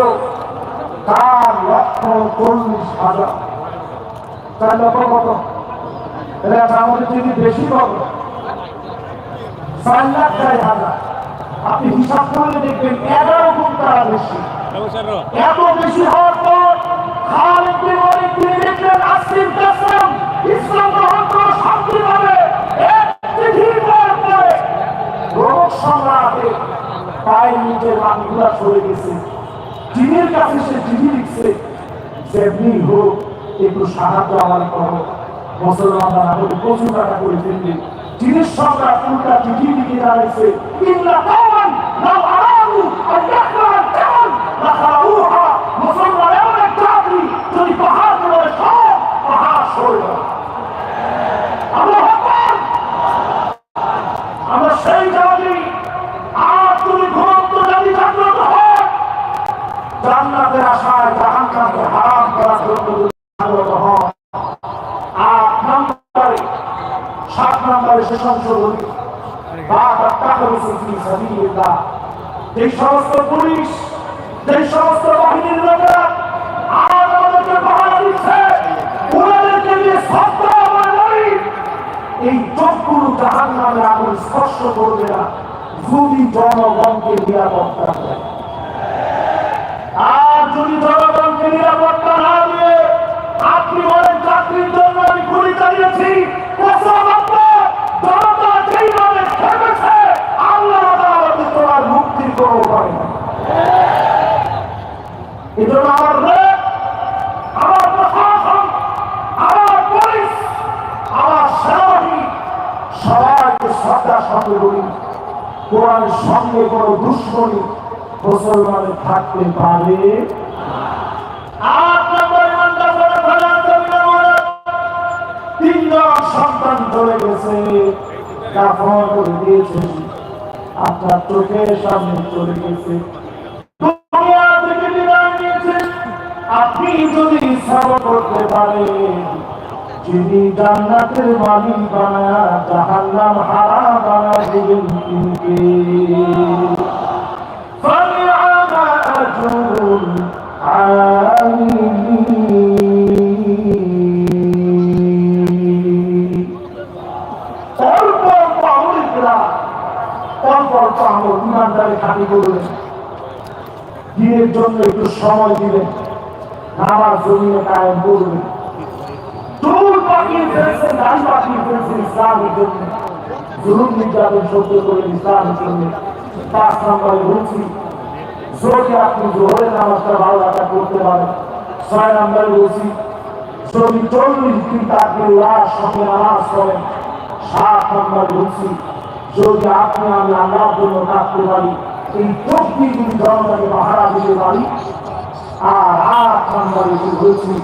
রোগ তার লক্ষ চল্লিশ হাজার। তার কত? এটা আমাদের যদি বেশি পাবো চার লাখ চার আপনি হিসাব করলে দেখবেন এগারো গুণ তারা বেশি। এত বেশি হওয়ার পর খালিদ বিন ওয়ালিদ তিনি দেখলেন আসিম কাসেম ইসলাম গ্রহণ করে শান্তি পাবে। এক চিঠি পায়ের নিচে মাটিগুলা সরে গেছে। জিনের কাছে সে চিঠি লিখছে, যেমনি হোক, একটু সাহায্য আমার করো। মুসলমানরা আমাকে প্রচুর টাকা করে ফেলবে। জিনিস সম্রাট উল্টা চিঠি লিখে দাঁড়িয়েছে ইল্লা কাওমান লাউ আরাদু আন ইয়াখরাল কাওমান লাখাউহা মুসলমান এমন এক জাতি যদি পাহাড় করে সব পাহাড় সরে যাবে আল্লাহু আকবার আমরা সেই জাতি আর তুমি ঘুমন্ত জাতি জাগ্রত হও জান্নাতের আশায় জাহান্নামকে হারাম করার জন্য যদি জাগ্রত হও আট নম্বরে সাত সমস্ত পুলিশ সমস্ত বাহিনীর লোকেরা এই যদি জনগণকে নিরাপত্তা আর যদি জনগণকে নিরাপত্তা দিয়ে আপনি বলেন চাকরির জন্য আমি গুলি চালিয়েছি কসম আপনার জনতা যেইভাবে খেপেছে আল্লাহ আদালতে তোমার মুক্তির কোনো উপায় নেই এই জন্য আমার রেপ, আমার প্রশাসন আমার পুলিশ আমার সেনাবাহিনী সবাইকে মুসলমানের থাকতে পারে? সন্তান চলে গেছে। কাফন করে আপনার চোখের সামনে চলে গেছে দুনিয়া থেকে বিদায় নিয়েছে আপনি যদি সব করতে পারেন যিনি জান্নাতের মালিক বানায়া জাহান্নাম হারা বানা দিবেন তিনকে فنعم أجر العاملين অল্প অল্প আমলিকরা অল্প অল্প আমল ইমানদারি খাটি করলেন দিনের জন্য একটু সময় দিলেন নামাজ জমিয়ে কায়েম করলেন চুল পাকিয়ে ফেলছেন দাড়ি পাকিয়ে ফেলছেন ইসলামের জন্য জুলুম নির্যাতন সহ্য করে ইসলামের জন্য পাঁচ নম্বরে বলছি যদি আপনি জোহরের নামাজটা ভালো রাখা করতে পারেন ছয় নম্বরে বলছি যদি চল্লিশ দিন তাকে লাশ সঙ্গে নামাজ পড়েন সাত নম্বর বলছি যদি আপনি আমি আল্লাহর জন্য থাকতে পারি এই চব্বিশ দিন জনতাকে পাহারা দিতে পারি আর আট নম্বরে বলছি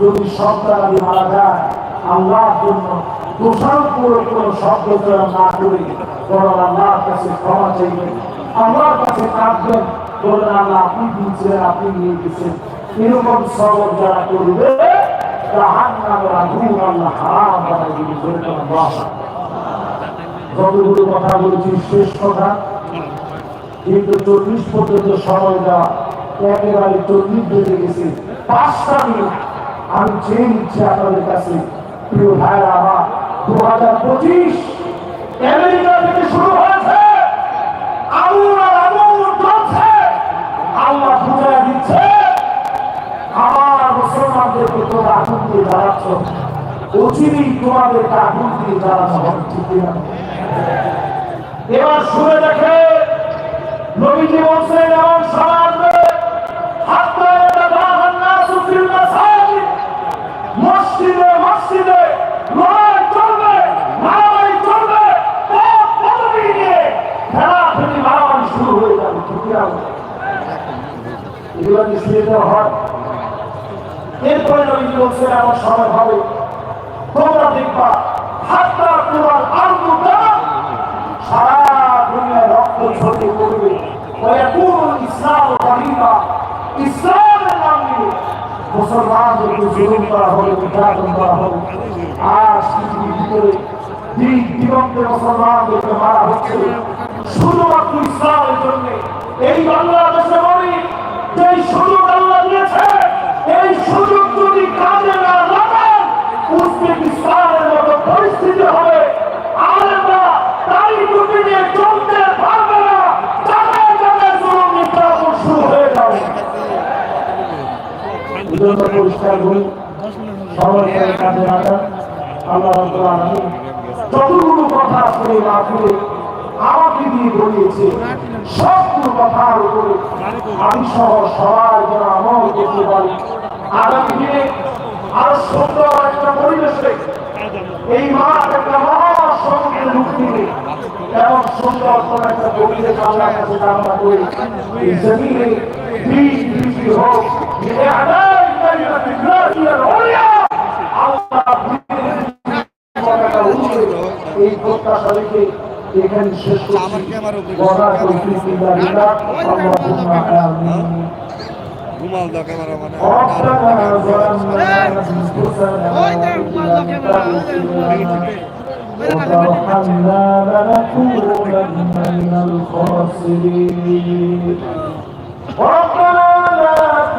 যদি সন্তান আদি মারা যায়, আল্লাহর জন্য দোষারোপ কোনো শব্দ চয়ন না করে, বরং আল্লাহর কাছে ক্ষমা চাইবেন আল্লাহর কাছে কাঁদবেন বলেন আল্লাহ আপনি দিয়েছিলেন আপনি নিয়ে গেছেন। এরকম সবর যারা করবে নামের আগুন আল্লাহ হারাম যতগুলো কথা বলেছি, শেষ কথা। কিন্তু চল্লিশ পর্যন্ত সময় দেওয়া একেবারে চল্লিশ বেজে গেছে। পাঁচটা মিনিট। আমি চেয়ে নিচ্ছি আপনাদের কাছে প্রিয় ভাইরা আমার দু হাজার পঁচিশ আমেরিকা থেকে শুরু হয়েছে। আর আগুন জ্বলছে আল্লাহ দিচ্ছে। আমার মুসলমানদেরকে তোমরা আগুন দিয়ে জ্বালাচ্ছ। অচিরেই তোমাদেরকে আগুন দিয়ে জ্বালানো হবে, ঠিক কিনা? এবার শুনে দেখে নবীজি বলছেন, এমন সমাজ এগুলো মিশিয়ে দেওয়া হয়। এরপরে নবীজি বলছেন আমার সময় হবে তোমরা দেখবা হাতটা তোমার আঙ্গুটা সারা দুনিয়া রক্ত ছড়িয়ে পড়বে। ইসলাম করিমা ইসলামের নাম নিয়ে মুসলমানদেরকে জুলুম করা হবে নির্যাতন করা হবে আর পৃথিবীর ভিতরে দিক দিগন্তে মুসলমানদেরকে মারা হচ্ছে। শুধুমাত্র ইসলামের জন্য, এই বাংলা করি। আল্লাহ রাব্বুল যতগুলো কথা আসলে মাহফিলে আমাকে দিয়ে বলিয়েছে, সবগুলো কথার উপরে আমি সহ সবাই যেন আমল করতে পারি। আগামী দিনে আরও সুন্দর একটা পরিবেশে এই মাঠ একটা রূপ দিবে এমন সুন্দর কোন একটা পরিবেশ আল্লাহর কাছে কামনা করি জমিনে হোক যে এই প্রত্যাশা রেখে এখানে শেষ করছি বড় তৌফিক বিল্লাহ আল্লাহুম্মা আমিন ঘুমাল দাও ক্যামেরা মানে ربنا ظلمنا أنفسنا وترحمنا لنكونن من الخاسرين ربنا لا